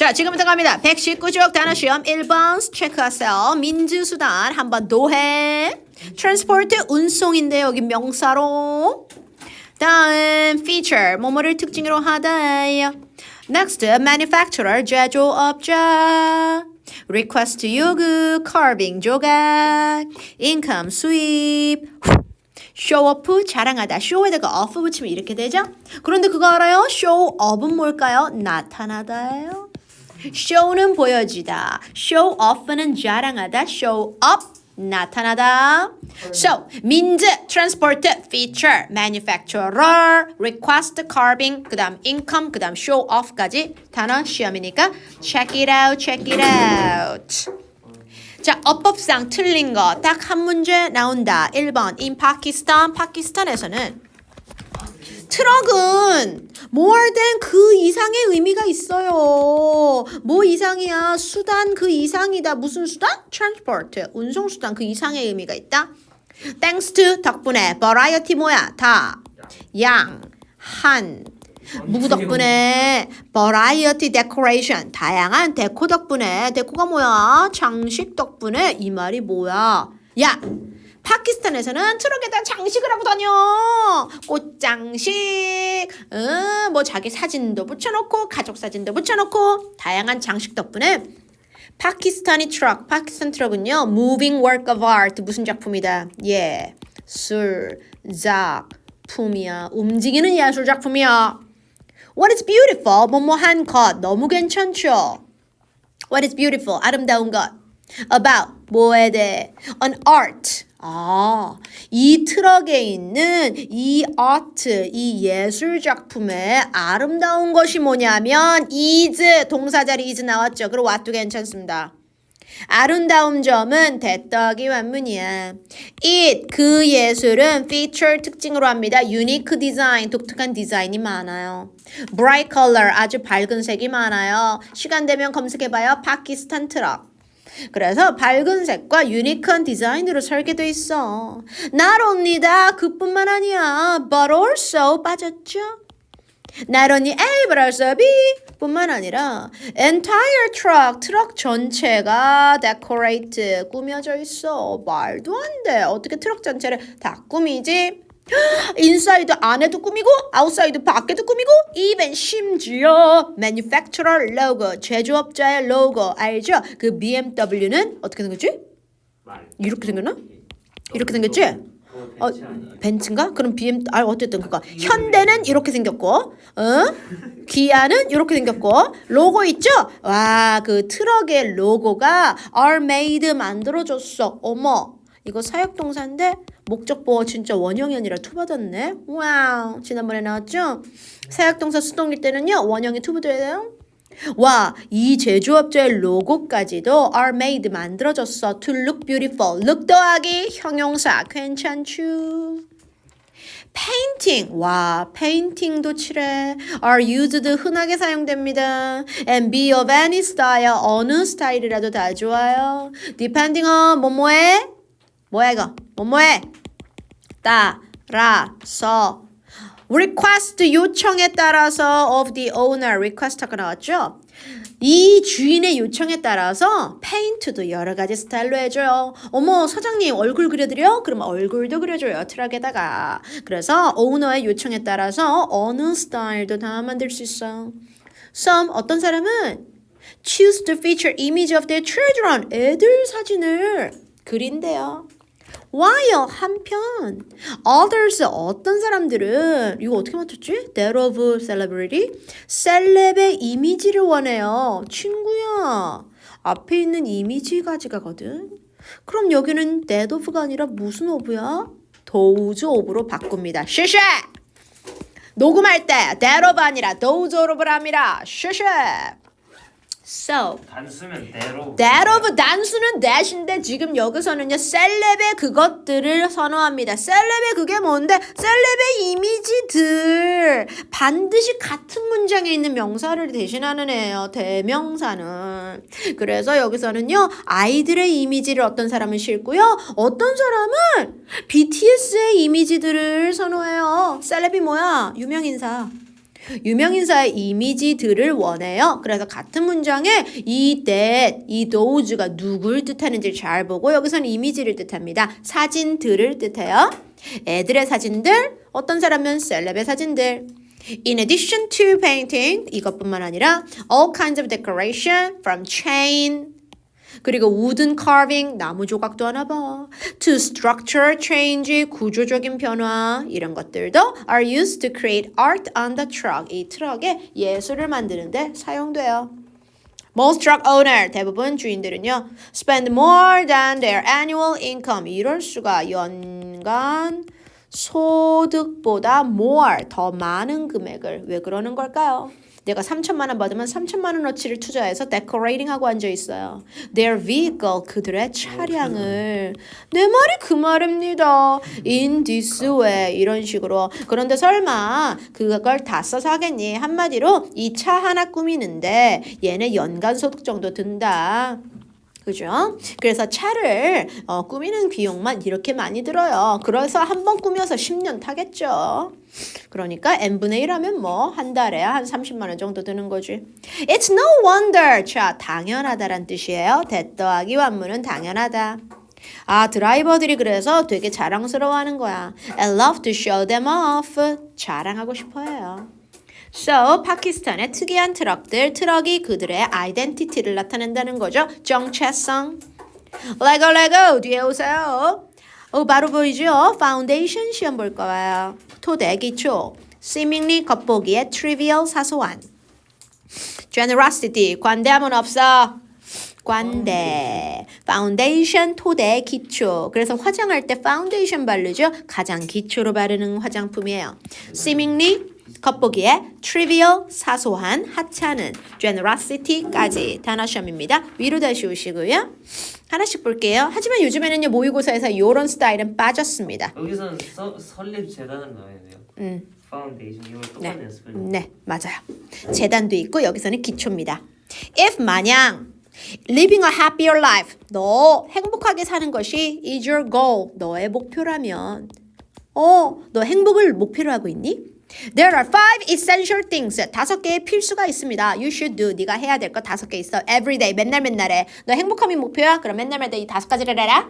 자, 지금부터 갑니다. 119쪽 단어 시험 1번 체크하세요. 민주수단 한번더 해. 트랜스포트 운송인데 여기 명사로. 다음 feature 뭐뭐를 특징으로 하다예요. Next manufacturer 제조업자. request 요구 carving 조각. income 수입. 쇼오프 자랑하다. 쇼에다가 off 붙이면 이렇게 되죠? 그런데 그거 알아요? show off은 뭘까요? 나타나다예요. Show는 보여주다. show off는 자랑하다. show up 나타나다. So, means, transport, feature, manufacturer, request, carving, 그 다음 income, 그 다음 show off까지 단어 시험이니까 check it out, check it out. 자, 어법상 틀린 거 딱 한 문제 나온다. 1번. In Pakistan, 파키스탄에서는 트럭은 more than 그 이상의 의미가 있어요. 뭐 이상이야? 수단 그 이상이다. 무슨 수단? transport. 운송 수단 그 이상의 의미가 있다. thanks to 덕분에 variety 뭐야? 다. 양, 한. 누구 덕분에 variety decoration 다양한 데코 덕분에 데코가 뭐야 장식 덕분에 이 말이 뭐야 야 파키스탄에서는 트럭에다 장식을 하고 다녀 꽃장식 음, 뭐 자기 사진도 붙여놓고 가족 사진도 붙여놓고 다양한 장식 덕분에 파키스탄이 트럭 파키스탄 트럭은요 moving work of art 무슨 작품이다 예 술, 작품이야 움직이는 예술 작품이야 What is beautiful? 뭐뭐한 것 너무 괜찮죠. What is beautiful? 아름다운 것. About 뭐에 대해? An art. 아, 이 트럭에 있는 이 art, 이 예술 작품의 아름다운 것이 뭐냐면 is 동사 자리 is 나왔죠. 그리고 what도 괜찮습니다. 아름다운 점은 대떡이 완문이야. it 그 예술은 feature 특징으로 합니다. unique design 독특한 디자인이 많아요. bright color 아주 밝은 색이 많아요. 시간 되면 검색해봐요. 파키스탄 트럭. 그래서 밝은 색과 유니크한 디자인으로 설계돼 있어. Not only that 그뿐만 아니야. But also 빠졌죠. Not only A but also B 뿐만 아니라 entire truck 트럭 전체가 decorate 꾸며져 있어 말도 안 돼 어떻게 트럭 전체를 다 꾸미지 인사이드 안에도 꾸미고 아웃사이드 밖에도 꾸미고 even 심지어 manufacturer 로고 제조업자의 로고 알죠 그 BMW는 어떻게 생겼지 말. 이렇게 생겼나 이렇게 생겼지 그거 어, 벤츠 아니에요? 벤츠인가? 그럼 BM 아 어쨌든 그거 현대는 이렇게 생겼고, 어? 기아는 이렇게 생겼고, 로고 있죠? 와, 그 트럭의 로고가 are made 만들어줬어. 어머, 이거 사역동사인데 목적보호 진짜 원형이 아니라 투 받았네. 와우, 지난번에 나왔죠? 사역동사 수동일 때는요 원형이 투 붙어야 돼요. 와, 이 제조업자의 로고까지도 are made 만들어졌어. To look beautiful. look 더하기 형용사 괜찮죠? painting. 와, painting도 칠해. are used 흔하게 사용됩니다. and be of any style. 어느 스타일이라도 다 좋아요. depending on 뭐뭐해? 뭐야 이거? 뭐뭐해? 따라서 request 요청에 따라서 of the owner request가 나왔죠. 이 주인의 요청에 따라서 페인트도 여러 가지 스타일로 해줘요. 어머 사장님 얼굴 그려드려? 그럼 얼굴도 그려줘요 트럭에다가. 그래서 오너의 요청에 따라서 어느 스타일도 다 만들 수 있어. Some 어떤 사람은 choose to feature image of their children 애들 사진을 그린대요. While 한편 others 어떤 사람들은 이거 어떻게 맞췄지? that of celebrity 셀럽의 이미지를 원해요. 친구야 앞에 있는 이미지 가지가거든. 그럼 여기는 that of가 아니라 무슨 of야? those of로 바꿉니다. 슈슈 녹음할 때 that of 아니라 those of를 합니다. 슈슈 So 단수면 대로. that of 단수는 that인데 지금 여기서는요 셀럽의 그것들을 선호합니다. 셀럽의 그게 뭔데? 셀럽의 이미지들 반드시 같은 문장에 있는 명사를 대신하는 애예요. 대명사는. 그래서 여기서는요 아이들의 이미지를 어떤 사람은 싣고요 어떤 사람은 BTS의 이미지들을 선호해요. 셀럽이 뭐야? 유명 인사. 유명인사의 이미지들을 원해요. 그래서 같은 문장에 이 that, 이 those가 누굴 뜻하는지 잘 보고 여기서는 이미지를 뜻합니다. 사진들을 뜻해요. 애들의 사진들, 어떤 사람은 셀럽의 사진들. In addition to painting, 이것뿐만 아니라 all kinds of decoration from chain, 그리고 wooden carving, 나무 조각도 하나 봐. To structure change, 구조적인 변화 이런 것들도 are used to create art on the truck. 이 트럭에 예술을 만드는데 사용돼요. Most truck owner, 대부분 주인들은요, spend more than their annual income. 이럴 수가 연간 소득보다 more, 더 많은 금액을 왜 그러는 걸까요? 내가 3천만 원 받으면 3천만 원어치를 투자해서 데코레이팅하고 앉아 있어요. Their vehicle, 그들의 차량을. 내 말이 그 말입니다. In this way, 이런 식으로. 그런데 설마 그걸 다 써서 하겠니? 한마디로 이 차 하나 꾸미는데 얘네 연간 소득 정도 든다. 그죠? 그래서 차를 어, 꾸미는 비용만 이렇게 많이 들어요. 그래서 한 번 꾸며서 10년 타겠죠. 그러니까 n분의 1 하면 뭐 한 달에 한 30만 원 정도 드는 거지. It's no wonder. 자, 당연하다란 뜻이에요. 대 더하기 완문은 당연하다. 아, 드라이버들이 그래서 되게 자랑스러워하는 거야. I love to show them off. 자랑하고 싶어해요. So, 파키스탄의 특이한 트럭들, 트럭이 그들의 아이덴티티를 나타낸다는 거죠. 정체성. 레고 레고 뒤에 오세요. 어, 바로 보이죠? 파운데이션 시험 볼 거예요. 토대 기초. seemingly 겉보기에 trivial 사소한. generosity 관대함은 없어. 관대. 파운데이션 토대 기초. 그래서 화장할 때 파운데이션 바르죠. 가장 기초로 바르는 화장품이에요. seemingly 겉보기에 trivial 사소한 하찮은 generosity까지 단어 시험입니다. 위로 다시 오시고요. 하나씩 볼게요. 하지만 요즘에는요 모의고사에서 이런 스타일은 빠졌습니다. 여기서는 서, 설립 재단을 넣어야 돼요. 음. 파운데이션 네. 똑같은 연습을. 네, 맞아요. 재단도 있고 여기서는 기초입니다. If 마냥 living a happier life 너 행복하게 사는 것이 is your goal 너의 목표라면 어, 너 행복을 목표로 하고 있니? There are five essential things. 다섯 개의 필수가 있습니다. You should do. 네가 해야 될거 다섯 개 있어. Every day. 맨날 맨날 해. 너 행복함이 목표야? 그럼 맨날 맨날 이 다섯 가지를 해라.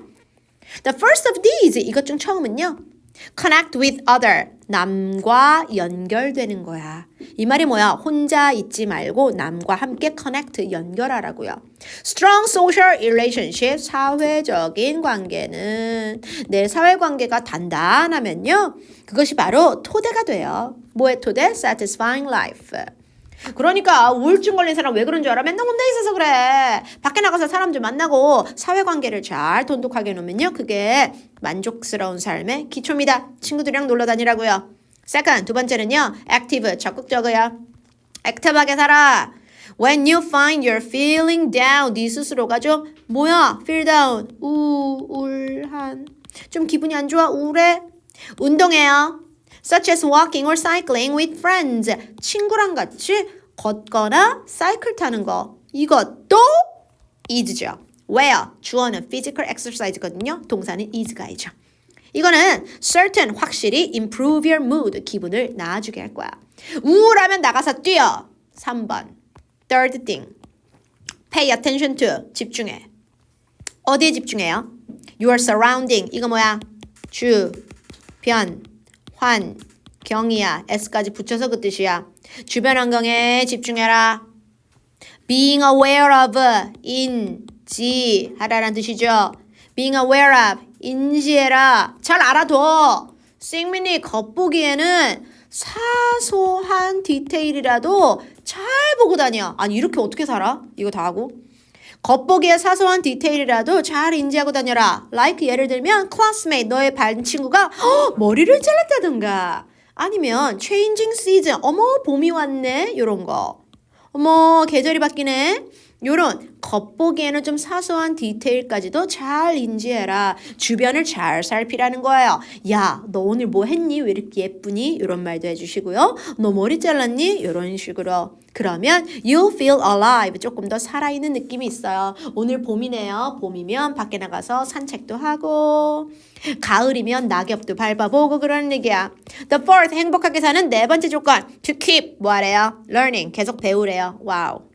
The first of these. 이것 중 처음은요. Connect with other. 남과 연결되는 거야. 이 말이 뭐야? 혼자 있지 말고 남과 함께 connect, 연결하라고요. Strong social relationship, 사회적인 관계는 내 사회관계가 단단하면요. 그것이 바로 토대가 돼요. 뭐의 토대? Satisfying life. 그러니까 우울증 걸린 사람 왜 그런 줄 알아? 맨날 혼자 있어서 그래. 밖에 나가서 사람들 만나고 사회관계를 잘 돈독하게 놓으면요. 그게 만족스러운 삶의 기초입니다. 친구들이랑 놀러 다니라고요. Second, 두 번째는요. Active, 적극적이야. 액티브하게 살아. When you find you're feeling down, 네 스스로가 좀 뭐야? Feel down, 우울한. 좀 기분이 안 좋아? 우울해? 운동해요. Such as walking or cycling with friends. 친구랑 같이 걷거나 사이클 타는 거. 이것도 is죠. where 주어는 physical exercise거든요. 동사는 is가이죠. 이거는 certain 확실히 improve your mood 기분을 나아지게 할 거야. 우울하면 나가서 뛰어. 3번. Third thing. Pay attention to 집중해. 어디에 집중해요? Your surrounding 이거 뭐야? 주, 변, 환, 경이야. S까지 붙여서 그 뜻이야. 주변 환경에 집중해라. Being aware of, 인지하라는 뜻이죠. Being aware of, 인지해라. 잘 알아둬. 싱민이 겉보기에는 사소한 디테일이라도 잘 보고 다녀. 아니 이렇게 어떻게 살아? 이거 다 하고. 겉보기에 사소한 디테일이라도 잘 인지하고 다녀라. like 예를 들면 classmate 너의 반 친구가 "헉, 머리를 잘랐다든가 아니면 changing season 어머 봄이 왔네 요런 거. 어머 계절이 바뀌네. 요런 겉보기에는 좀 사소한 디테일까지도 잘 인지해라. 주변을 잘 살피라는 거예요. 야, 너 오늘 뭐 했니? 왜 이렇게 예쁘니? 이런 말도 해주시고요. 너 머리 잘랐니? 이런 식으로. 그러면 you feel alive. 조금 더 살아있는 느낌이 있어요. 오늘 봄이네요. 봄이면 밖에 나가서 산책도 하고 가을이면 낙엽도 밟아보고 그러는 얘기야. The fourth 행복하게 사는 네 번째 조건 to keep 뭐래요? learning 계속 배우래요. 와우.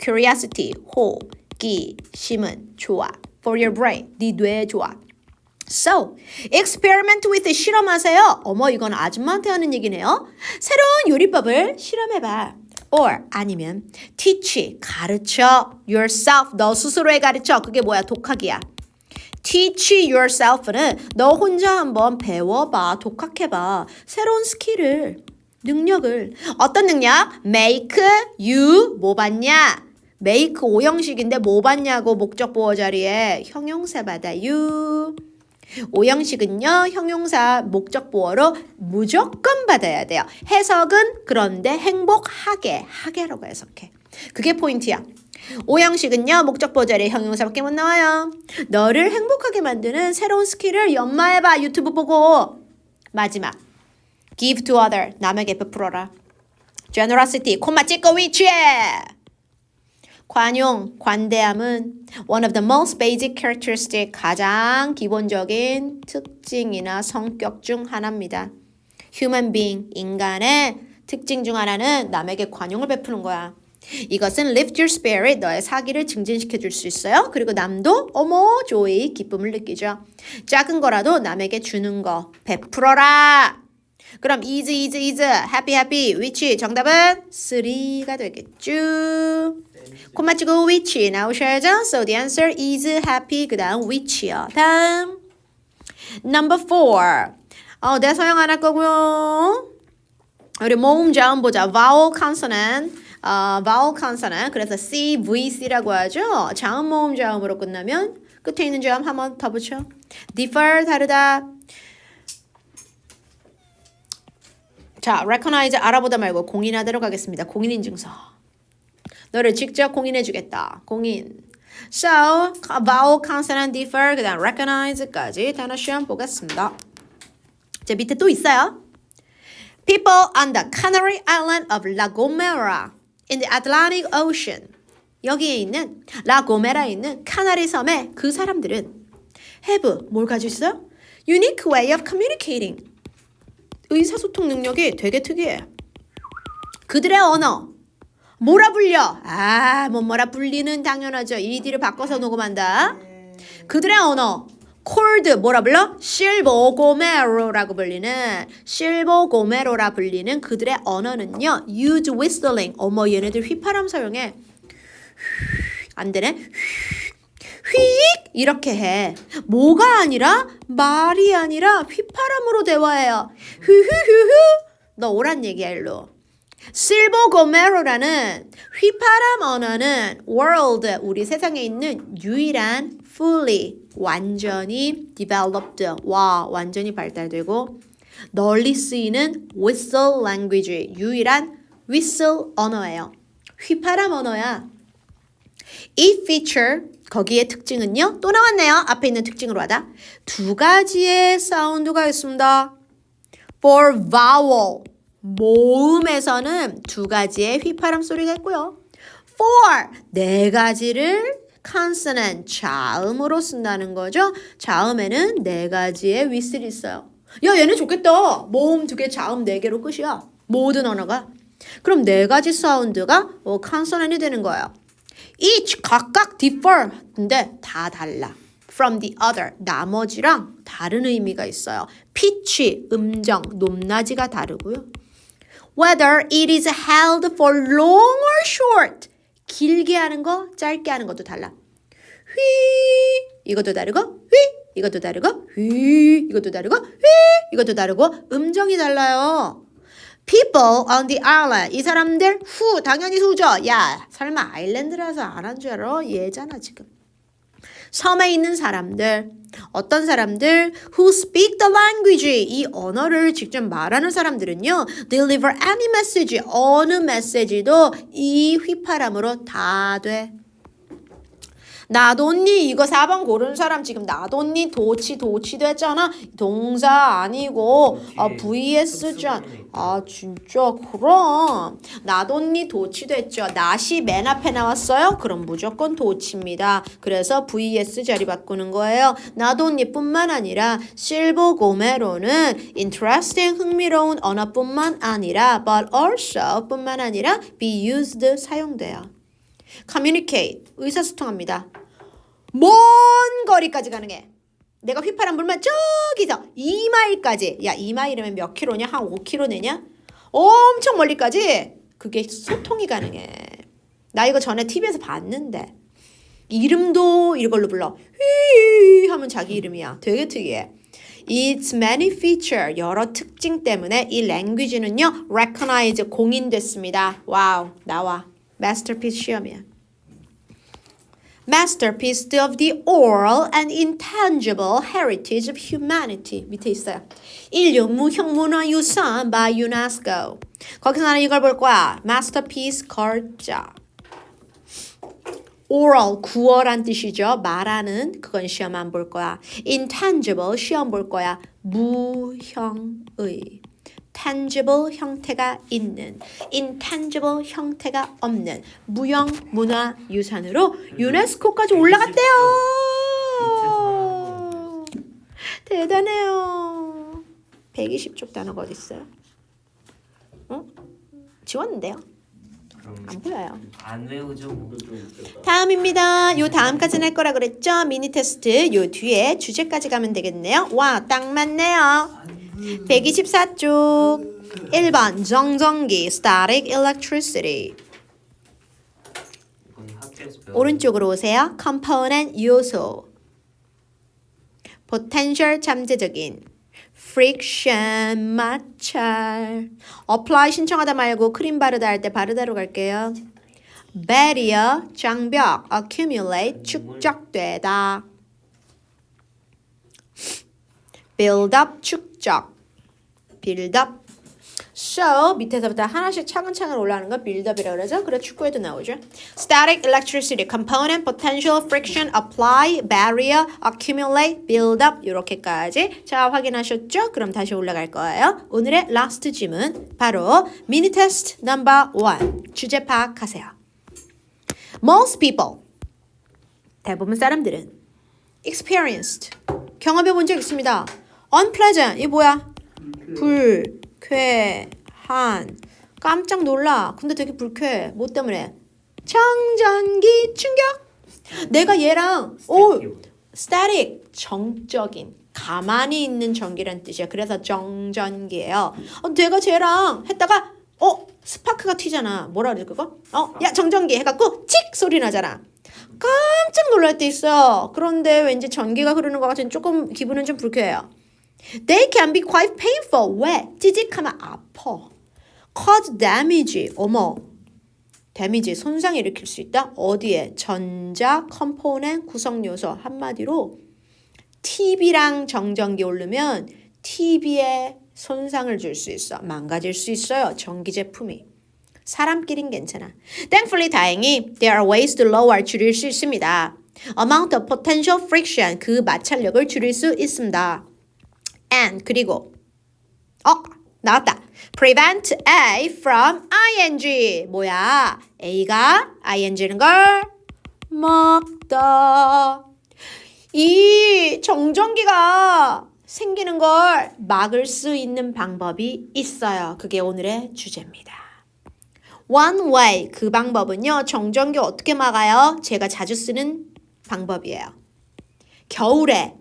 Curiosity 호기심은 좋아. for your brain 네 뇌에 좋아. So, experiment with 실험하세요. 어머, 이건 아줌마한테 하는 얘기네요. 새로운 요리법을 실험해봐. or 아니면 teach 가르쳐 yourself 너 스스로에 가르쳐 그게 뭐야 독학이야. teach yourself는 너 혼자 한번 배워봐 독학해봐 새로운 스킬을 능력을 어떤 능력? make you 뭐 받냐? make 오형식인데 뭐 받냐고 목적 보호 자리에 형용사 받아 you 오형식은요 형용사 목적 보어로 무조건 받아야 돼요. 해석은 그런데 행복하게 하게라고 해석해. 그게 포인트야. 오형식은요 목적 보어 자리에 형용사밖에 못 나와요. 너를 행복하게 만드는 새로운 스킬을 연마해봐 유튜브 보고. 마지막 give to other 남에게 베풀어라. generosity 콤마 찍고 위치해. 관용, 관대함은 one of the most basic characteristic 가장 기본적인 특징이나 성격 중 하나입니다. human being, 인간의 특징 중 하나는 남에게 관용을 베푸는 거야. 이것은 lift your spirit, 너의 사기를 증진시켜 줄 수 있어요. 그리고 남도 어머 조이 기쁨을 느끼죠. 작은 거라도 남에게 주는 거 베풀어라. 그럼 is is is happy happy which 정답은 3가 되겠죠. 콤마 치고 which 나오셔야죠. So the answer is happy 그 다음 which요. 다음 number four. 어, 내 서영 안 할 거고요. 우리 모음 자음 보자. vowel consonant. 어, vowel consonant. 그래서 C, V, C라고 하죠. 자음 모음 자음으로 끝나면 끝에 있는 자음 한번 더 붙여. differ 다르다. 자, recognize 알아보다 말고 공인하도록 하겠습니다. 공인인증서. 너를 직접 공인해주겠다. 공인. So, vowel, consonant, differ, 그 다음 recognize까지 단어 시험 보겠습니다. 제 밑에 또 있어요. People on the Canary Island of La Gomera in the Atlantic Ocean. 여기에 있는 라 고메라에 있는 카나리 섬의 그 사람들은 have 뭘 가지고 있어요? Unique way of communicating. 의사소통 능력이 되게 특이해. 그들의 언어 뭐라 불려? 아, 뭐 뭐라 불리는 당연하죠. 이디를 바꿔서 녹음한다. 그들의 언어 콜드 뭐라 불러? 실보고메로라고 불리는 실보고메로라 불리는 그들의 언어는요. use whistling. 어머 얘네들 휘파람 사용해. 안 되네. 휙 이렇게 해. 뭐가 아니라 말이 아니라 휘파람으로 대화해요. 휴휴휴휴. 너 오란 얘기야 일로. 실버 고메로라는 휘파람 언어는 world 우리 세상에 있는 유일한 fully 완전히 developed 와 완전히 발달되고 널리 쓰이는 whistle language 유일한 whistle 언어예요. 휘파람 언어야. 이 feature 거기에 특징은요? 또 나왔네요. 앞에 있는 특징으로 하다. 두 가지의 사운드가 있습니다. For vowel. 모음에서는 두 가지의 휘파람 소리가 있고요. For. 네 가지를 consonant 자음으로 쓴다는 거죠. 자음에는 네 가지의 휘슬이 있어요. 야 얘네 좋겠다. 모음 두 개 자음 네 개로 끝이야. 모든 언어가. 그럼 네 가지 사운드가 어, consonant이 되는 거예요 each 각각 differ 근데 다 달라. from the other 나머지랑 다른 의미가 있어요. pitch 음정 높낮이가 다르고요. whether it is held for long or short 길게 하는 거 짧게 하는 것도 달라. 휘 이것도 다르고 휘 이것도 다르고 휘 이것도 다르고 휘 이것도 다르고 음정이 달라요. People on the island. 이 사람들 후 당연히 후죠. 야 설마 아일랜드라서 안 한 줄 알아? 얘잖아 지금. 섬에 있는 사람들 어떤 사람들 who speak the language 이 언어를 직접 말하는 사람들은요 deliver any message 어느 메시지도 이 휘파람으로 다 돼. 나돈니 이거 4번 고르는 사람 지금 나돈니 도치 도치 됐잖아. 동사 아니고 아, 뒤에 VS잖아. 습수분에 있고. 아 진짜 그럼 나돈니 도치 됐죠. 낫이 맨 앞에 나왔어요. 그럼 무조건 도치입니다. 그래서 VS 자리 바꾸는 거예요. 나돈니뿐만 아니라 실버 고메로는 interesting 흥미로운 언어뿐만 아니라 but also 뿐만 아니라 be used 사용돼요. communicate 의사소통합니다. 먼 거리까지 가능해. 내가 휘파람 불면 저기서 2마일까지 야 2마일이면 몇 킬로냐? 한 5킬로 내냐? 엄청 멀리까지 그게 소통이 가능해. 나 이거 전에 TV에서 봤는데 이름도 이걸로 불러. 휘 하면 자기 이름이야. 되게 특이해. Its many feature 여러 특징 때문에 이 language는요 recognize 공인됐습니다. 와우 나와 masterpiece 시험이야. Masterpiece of the oral and intangible heritage of humanity 밑에 있어요. 인류 무형 문화 유산 by UNESCO. 거기서 나는 이걸 볼 거야. Masterpiece 걸자. oral 구어란 뜻이죠. 말하는 그건 시험 안 볼 거야. intangible 시험 볼 거야. 무형의 tangible 형태가 있는 intangible 형태가 없는 무형 문화 유산으로 유네스코까지 올라갔대요. 대단해요. 120쪽 단어가 어디 있어요? 어? 지웠는데요. 안 보여요. 안 외우죠 뭐. 다음입니다. 요 다음까지는 할 거라 그랬죠? 미니 테스트 요 뒤에 주제까지 가면 되겠네요. 와, 딱 맞네요. 124쪽 1번 정전기 static electricity. 오른쪽으로 오세요. component 요소 potential 잠재적인 friction 마찰 apply 신청하다 말고 크림 바르다 할 때 바르다로 갈게요. barrier 장벽 accumulate 축적되다 build up 축 적 build up So 밑에서부터 하나씩 차근차근 올라가는 거 build-up이라고 그러죠. 그래 축구에도 나오죠. Static electricity, component, potential, friction, apply, barrier, accumulate, build up 이렇게까지 자 확인하셨죠? 그럼 다시 올라갈 거예요. 오늘의 last 질문 바로 미니 테스트 넘버 1 주제 파악하세요. Most people 대부분 사람들은 experienced 경험해 본 적 있습니다. Unpleasant. 이 뭐야? 불쾌한. 깜짝 놀라. 근데 되게 불쾌해. 뭐 때문에? 청전기 충격? 내가 얘랑 오 static. 정적인. 가만히 있는 전기란 뜻이야. 그래서 정전기예요. 어, 내가 쟤랑 했다가 어 스파크가 튀잖아. 뭐라 그래 그거? 어야 정전기 해갖고 칙! 소리 나잖아. 깜짝 놀랄 때 있어요 그런데 왠지 전기가 흐르는 것 같은 조금 기분은 좀 불쾌해요 They can be quite painful. 왜? 찌직하면 아파. Cause damage. 어머. 데미지 손상 일으킬 수 있다. 어디에? 전자 컴포넌트 구성 요소 한마디로 TV랑 정전기 오르면 TV에 손상을 줄 수 있어. 망가질 수 있어요. 전기 제품이. 사람끼린 괜찮아. Thankfully 다행히 there are ways to lower 줄일 수 있습니다. Amount of potential friction 그 마찰력을 줄일 수 있습니다. And 그리고 어 나왔다. prevent A from ing 뭐야? A가 ing는 걸 막다. 이 정전기가 생기는 걸 막을 수 있는 방법이 있어요. 그게 오늘의 주제입니다. One way 그 방법은요. 정전기 어떻게 막아요? 제가 자주 쓰는 방법이에요. 겨울에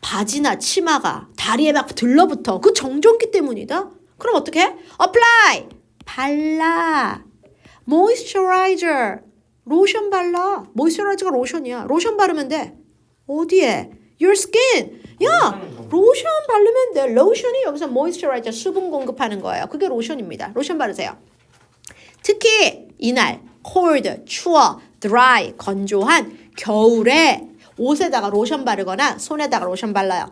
바지나 치마가 다리에 막 들러붙어. 그 정전기 때문이다. 그럼 어떻게 해? apply 발라 moisturizer 로션 발라 모이스처라이저가 로션이야. 로션 바르면 돼. 어디에? your skin. 야 로션 바르면 돼. 로션이 여기서 모이스처라이저 수분 공급하는 거예요. 그게 로션입니다. 로션 바르세요. 특히 이날 cold 추워 dry 건조한 겨울에 옷에다가 로션 바르거나 손에다가 로션 발라요.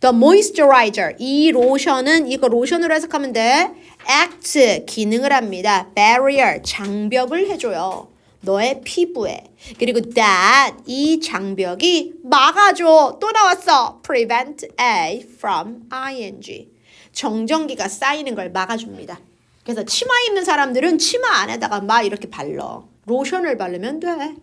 The moisturizer 이 로션은 이거 로션으로 해석하면 돼. act 기능을 합니다. barrier 장벽을 해줘요. 너의 피부에. 그리고 that 이 장벽이 막아줘. 또 나왔어. prevent a from ing. 정전기가 쌓이는 걸 막아줍니다. 그래서 치마 입는 사람들은 치마 안에다가 막 이렇게 발라. 로션을 바르면 돼.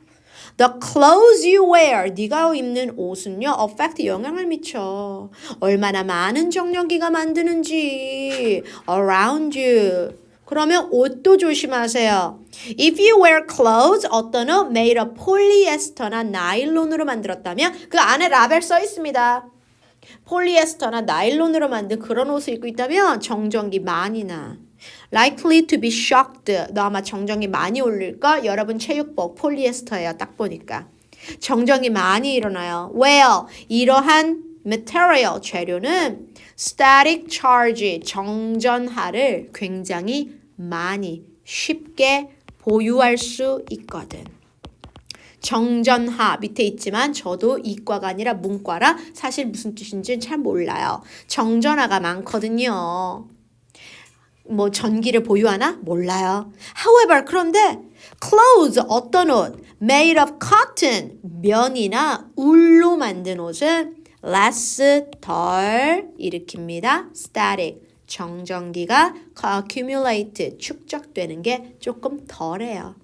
The clothes you wear, 네가 입는 옷은요, affect 영향을 미쳐. 얼마나 많은 정전기가 만드는지, around you. 그러면 옷도 조심하세요. If you wear clothes, 어떤 옷 made of 폴리에스터나 나일론으로 만들었다면 그 안에 라벨 써 있습니다. 폴리에스터나 나일론으로 만든 그런 옷을 입고 있다면 정전기 많이 나. Likely to be shocked. 너 아마 정전기 많이 올릴걸? 여러분 체육복 폴리에스터예요. 딱 보니까. 정전기 많이 일어나요. Well, 이러한 material 재료는 static charge 정전하를 굉장히 많이 쉽게 보유할 수 있거든. 정전하 밑에 있지만 저도 이과가 아니라 문과라 사실 무슨 뜻인지 잘 몰라요. 정전하가 많거든요. 뭐 전기를 보유하나? 몰라요. However, 그런데 clothes 어떤 옷 made of cotton 면이나 울로 만든 옷은 less 덜 일으킵니다. static 정전기가 accumulate 축적되는 게 조금 덜해요.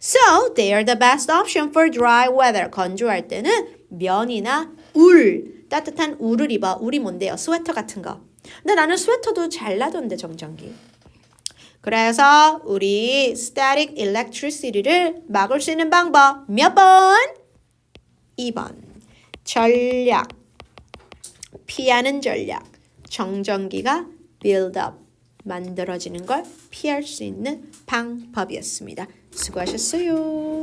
So they are the best option for dry weather. 건조할 때는 면이나 울 따뜻한 울을 입어. 울이 뭔데요? 스웨터 같은 거. 근데 나는 스웨터도 잘 나던데 정전기. 그래서 우리 static electricity를 막을 수 있는 방법 몇 번? 2번. 전략. 피하는 전략. 정전기가 build up. 만들어지는 걸 피할 수 있는 방법이었습니다. 수고하셨어요.